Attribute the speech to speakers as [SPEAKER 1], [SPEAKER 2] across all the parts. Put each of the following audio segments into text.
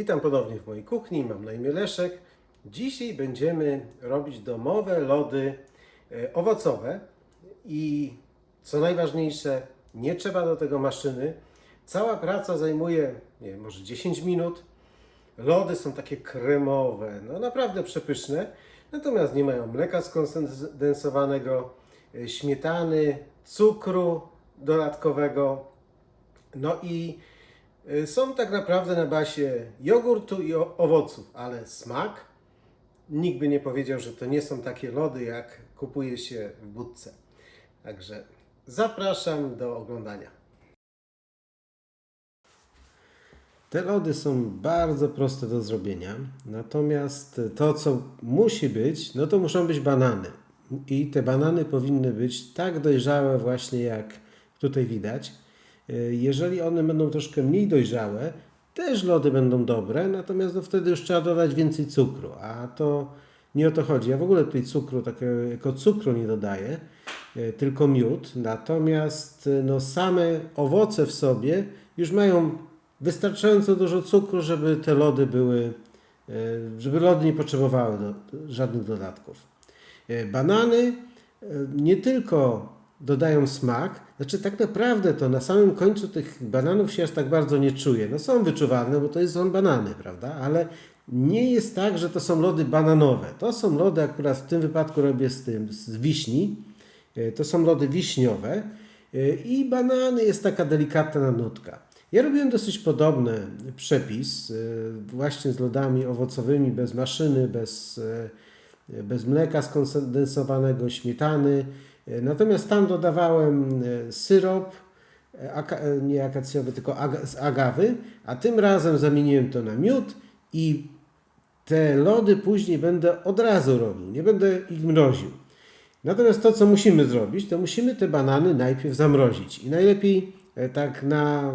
[SPEAKER 1] Witam ponownie w mojej kuchni, mam na imię Leszek. Dzisiaj będziemy robić domowe lody e, owocowe i co najważniejsze, nie trzeba do tego maszyny. Cała praca zajmuje, nie może 10 minut. Lody są takie kremowe, no naprawdę przepyszne, natomiast nie mają mleka skondensowanego, e, śmietany, cukru dodatkowego, no i są tak naprawdę na bazie jogurtu i owoców, ale smak nikt by nie powiedział, że to nie są takie lody, jak kupuje się w budce. Także zapraszam do oglądania. Te lody są bardzo proste do zrobienia, natomiast to, co musi być, no to muszą być banany. I te banany powinny być tak dojrzałe, właśnie jak tutaj widać. Y, Jeżeli one będą troszkę mniej dojrzałe, też lody będą dobre, natomiast no wtedy już trzeba dodać więcej cukru, a to nie o to chodzi. Ja w ogóle tutaj cukru, takiego jako cukru nie dodaję, y, tylko miód. Natomiast y, no, same owoce w sobie już mają wystarczająco dużo cukru, żeby te lody były, żeby lody nie potrzebowały do, żadnych dodatków. E, Banany e, nie tylko dodają smak, znaczy tak naprawdę to na samym końcu tych bananów się aż tak bardzo nie czuje. No są wyczuwalne, bo to są banany, prawda? Ale nie jest tak, że to są lody bananowe. To są lody, akurat w tym wypadku robię z tym, z wiśni. E, To są lody wiśniowe e, i banany jest taka delikatna nutka. Ja robiłem dosyć podobny przepis, e, właśnie z lodami owocowymi, bez maszyny, bez, bez mleka skondensowanego, śmietany. E, Natomiast tam dodawałem e, syrop, e, nie akacjowy, tylko z agawy, a tym razem zamieniłem to na miód i te lody później będę od razu robił, nie będę ich mroził. Natomiast to, co musimy zrobić, to musimy te banany najpierw zamrozić. I najlepiej tak na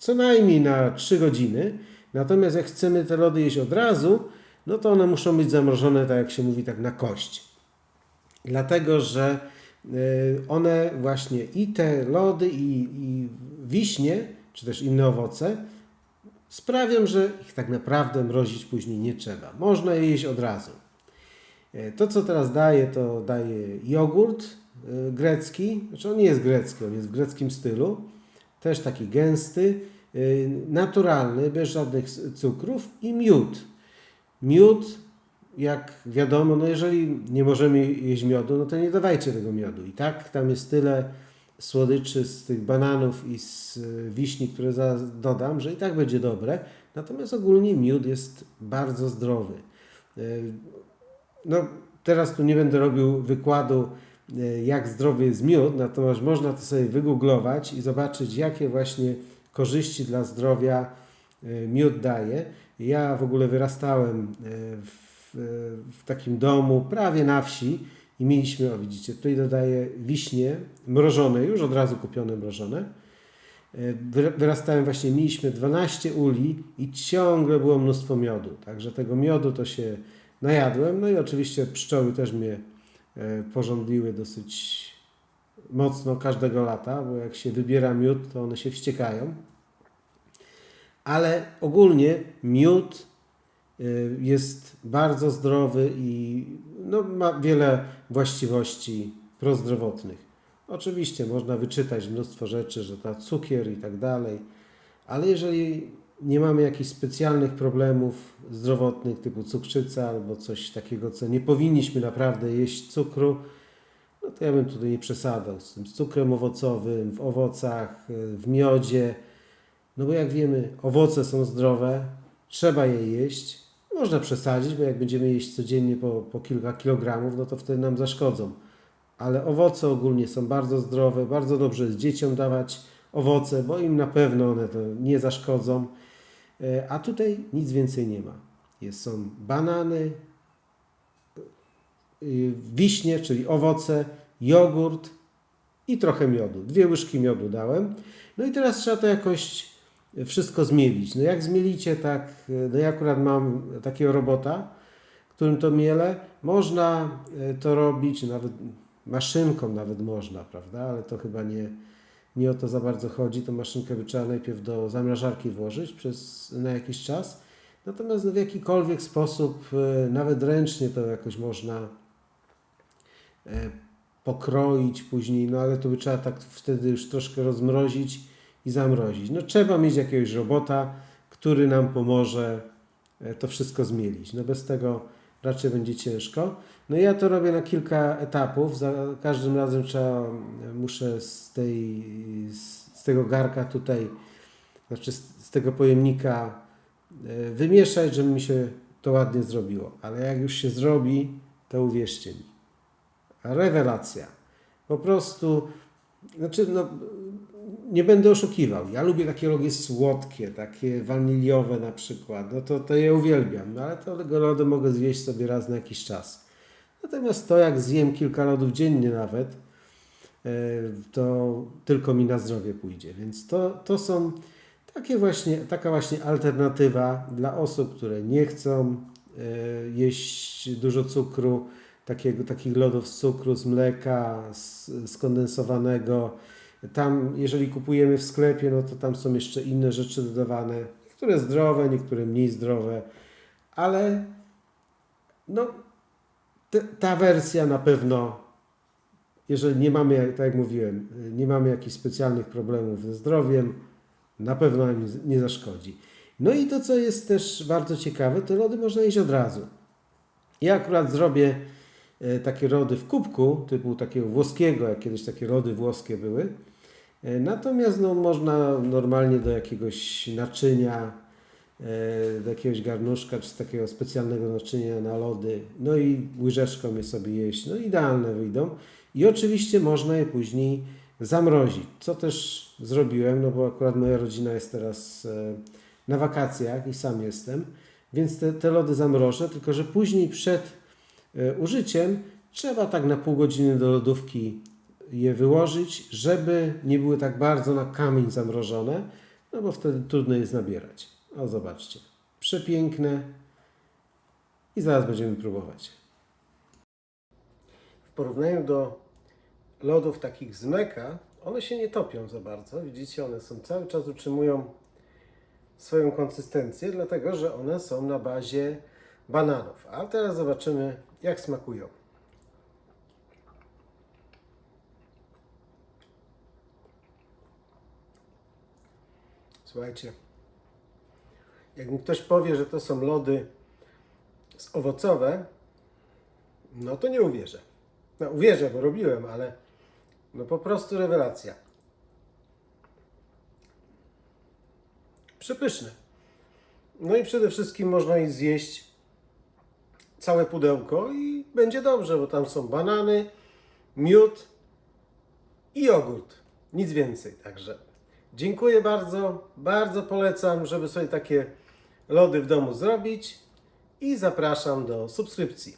[SPEAKER 1] co najmniej na 3 godziny. Natomiast jak chcemy te lody jeść od razu, no to one muszą być zamrożone, tak jak się mówi, tak na kość. Dlatego, że one właśnie i te lody, i, i wiśnie, czy też inne owoce, sprawią, że ich tak naprawdę mrozić później nie trzeba. Można je jeść od razu. E, To, co teraz daję, to daję jogurt e, grecki. Znaczy on nie jest grecki, on jest w greckim stylu. Też taki gęsty, e, naturalny, bez żadnych cukrów i miód. Miód, jak wiadomo, no jeżeli nie możemy jeść miodu, no to nie dawajcie tego miodu. I tak tam jest tyle słodyczy z tych bananów i z e, wiśni, które dodam, że i tak będzie dobre. Natomiast ogólnie miód jest bardzo zdrowy. E, no, teraz tu nie będę robił wykładu, e, jak zdrowy jest miód, natomiast można to sobie wygooglować i zobaczyć, jakie właśnie korzyści dla zdrowia miód daje. Ja w ogóle wyrastałem e, w, takim domu prawie na wsi i mieliśmy, o widzicie, tutaj dodaję wiśnie mrożone, już od razu kupione mrożone. E, wyra- Wyrastałem właśnie, mieliśmy 12 uli i ciągle było mnóstwo miodu. Także tego miodu to się najadłem. No i oczywiście pszczoły też mnie e, porządliły dosyć mocno każdego lata, bo jak się wybiera miód, to one się wściekają. Ale ogólnie miód jest bardzo zdrowy i no, ma wiele właściwości prozdrowotnych. Oczywiście można wyczytać mnóstwo rzeczy, że ta cukier i tak dalej, ale jeżeli nie mamy jakichś specjalnych problemów zdrowotnych typu cukrzyca albo coś takiego, co nie powinniśmy naprawdę jeść cukru, no to ja bym tutaj nie przesadzał z tym cukrem owocowym, w owocach, y, w miodzie. No bo jak wiemy, owoce są zdrowe, trzeba je jeść. Można przesadzić, bo jak będziemy jeść codziennie po, po kilka kilogramów, no to wtedy nam zaszkodzą. Ale owoce ogólnie są bardzo zdrowe, bardzo dobrze jest dzieciom dawać owoce, bo im na pewno one to nie zaszkodzą. E, A tutaj nic więcej nie ma. Jest, są banany, y, wiśnie, czyli owoce, jogurt i trochę miodu. Dwie łyżki miodu dałem. No i teraz trzeba to jakoś wszystko zmielić. No jak zmielicie tak, no ja akurat mam takiego robota, którym to mielę. Można y, to robić nawet maszynką nawet można, prawda? Ale to chyba nie, nie o to za bardzo chodzi. Tą maszynkę by trzeba najpierw do zamrażarki włożyć przez, na jakiś czas. Natomiast no, w jakikolwiek sposób, e, nawet ręcznie to jakoś można e, pokroić później, no ale to by trzeba tak wtedy już troszkę rozmrozić i zamrozić. No trzeba mieć jakiegoś robota, który nam pomoże e, to wszystko zmielić. No bez tego raczej będzie ciężko. No ja to robię na kilka etapów. Za każdym razem trzeba, muszę z, tej, z, tego garka tutaj, znaczy z, z tego pojemnika e, wymieszać, żeby mi się to ładnie zrobiło. Ale jak już się zrobi, to uwierzcie mi. Rewelacja. Po prostu, znaczy, no, nie będę oszukiwał. Ja lubię takie lody słodkie, takie waniliowe na przykład. No to, to je uwielbiam, no ale to lody mogę zjeść sobie raz na jakiś czas. Natomiast to, jak zjem kilka lodów dziennie nawet, e, to tylko mi na zdrowie pójdzie. Więc to, to są takie właśnie, taka właśnie alternatywa dla osób, które nie chcą e, jeść dużo cukru, takiego, takich lodów z cukru, z mleka, z, skondensowanego. Tam, jeżeli kupujemy w sklepie, no to tam są jeszcze inne rzeczy dodawane. Niektóre zdrowe, niektóre mniej zdrowe, ale no, ta wersja na pewno, jeżeli nie mamy, tak jak mówiłem, nie mamy jakichś specjalnych problemów ze zdrowiem, na pewno nam nie- zaszkodzi. No i to, co jest też bardzo ciekawe, to lody można jeść od razu. Ja akurat zrobię e, takie lody w kubku, typu takiego włoskiego, jak kiedyś takie lody włoskie były. E, Natomiast no, można normalnie do jakiegoś naczynia, e, do jakiegoś garnuszka, czy z takiego specjalnego naczynia na lody, no i łyżeczką je sobie jeść, no idealne wyjdą. I oczywiście można je później zamrozić, co też zrobiłem, no bo akurat moja rodzina jest teraz e, na wakacjach i sam jestem, więc te, te lody zamrożę, tylko że później przed użyciem trzeba tak na pół godziny do lodówki je wyłożyć, żeby nie były tak bardzo na kamień zamrożone, no bo wtedy trudno je nabierać. O, zobaczcie. Przepiękne. I zaraz będziemy próbować. W porównaniu do lodów takich z mleka, one się nie topią za bardzo. Widzicie, one są cały czas utrzymują swoją konsystencję, dlatego że one są na bazie bananów. A teraz zobaczymy, jak smakują. Słuchajcie, jak mi ktoś powie, że to są lody z owocowe, no to nie uwierzę. No uwierzę, bo robiłem, ale no po prostu rewelacja. Przepyszne. No i przede wszystkim można je zjeść całe pudełko i będzie dobrze, bo tam są banany, miód i jogurt. Nic więcej. Także dziękuję bardzo. Bardzo polecam, żeby sobie takie lody w domu zrobić i zapraszam do subskrypcji.